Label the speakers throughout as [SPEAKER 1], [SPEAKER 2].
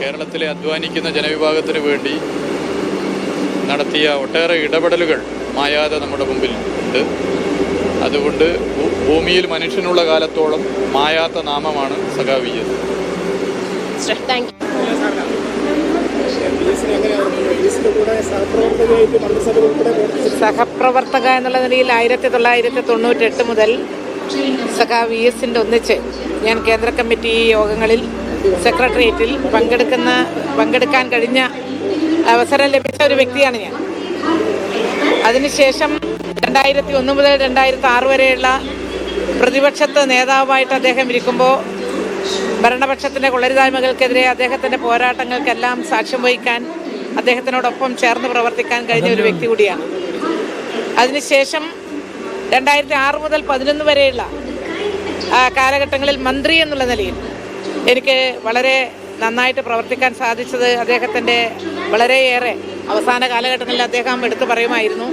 [SPEAKER 1] കേരളത്തിലെ അധ്വാനിക്കുന്ന ജനവിഭാഗത്തിന് വേണ്ടി നടത്തിയ ഒട്ടേറെ ഇടപെടലുകൾ മായാതെ നമ്മുടെ മുമ്പിൽ ഉണ്ട്. അതുകൊണ്ട് ഭൂമിയിൽ മനുഷ്യനുള്ള കാലത്തോളം മായാത്ത നാമമാണ് സഖാ
[SPEAKER 2] സഹപ്രവർത്തക എന്നുള്ള നിലയിൽ ആയിരത്തി തൊള്ളായിരത്തി തൊണ്ണൂറ്റെട്ട് മുതൽ സഖാ വി എസിന്റെ ഒന്നിച്ച് ഞാൻ കേന്ദ്ര കമ്മിറ്റി യോഗങ്ങളിൽ സെക്രട്ടേറിയറ്റിൽ പങ്കെടുക്കുന്ന പങ്കെടുക്കാൻ കഴിഞ്ഞ അവസരം ലഭിച്ച ഒരു വ്യക്തിയാണ് ഞാൻ. അതിനുശേഷം രണ്ടായിരത്തി ഒന്ന് മുതൽ രണ്ടായിരത്തി ആറ് വരെയുള്ള പ്രതിപക്ഷത്ത് നേതാവായിട്ട് അദ്ദേഹം ഇരിക്കുമ്പോൾ ഭരണപക്ഷത്തിന്റെ കൊള്ളരുതായ്മകൾക്കെതിരെ അദ്ദേഹത്തിന്റെ പോരാട്ടങ്ങൾക്കെല്ലാം സാക്ഷ്യം വഹിക്കാൻ അദ്ദേഹത്തിനോടൊപ്പം ചേർന്ന് പ്രവർത്തിക്കാൻ കഴിഞ്ഞ ഒരു വ്യക്തി കൂടിയാണ്. അതിനുശേഷം രണ്ടായിരത്തി ആറ് മുതൽ പതിനൊന്ന് വരെയുള്ള കാലഘട്ടങ്ങളിൽ മന്ത്രി എന്നുള്ള നിലയിൽ എനിക്ക് വളരെ നന്നായിട്ട് പ്രവർത്തിക്കാൻ സാധിച്ചത് അദ്ദേഹത്തിന്റെ വളരെയേറെ അവസാന കാലഘട്ടത്തിൽ അദ്ദേഹം എടുത്തു പറയുമായിരുന്നു.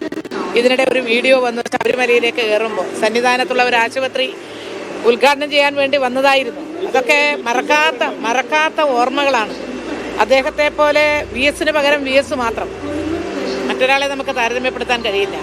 [SPEAKER 2] ഇതിനിടെ ഒരു വീഡിയോ വന്ന് ശബരിമലയിലേക്ക് കയറുമ്പോൾ സന്നിധാനത്തുള്ള ഒരു ആശുപത്രി ഉദ്ഘാടനം ചെയ്യാൻ വേണ്ടി വന്നതായിരുന്നു. അതൊക്കെ മറക്കാത്ത മറക്കാത്ത ഓർമ്മകളാണ്. അദ്ദേഹത്തെ പോലെ വി എസിന് പകരം വി എസ് മാത്രം. മറ്റൊരാളെ നമുക്ക് താരതമ്യപ്പെടുത്താൻ കഴിയില്ല.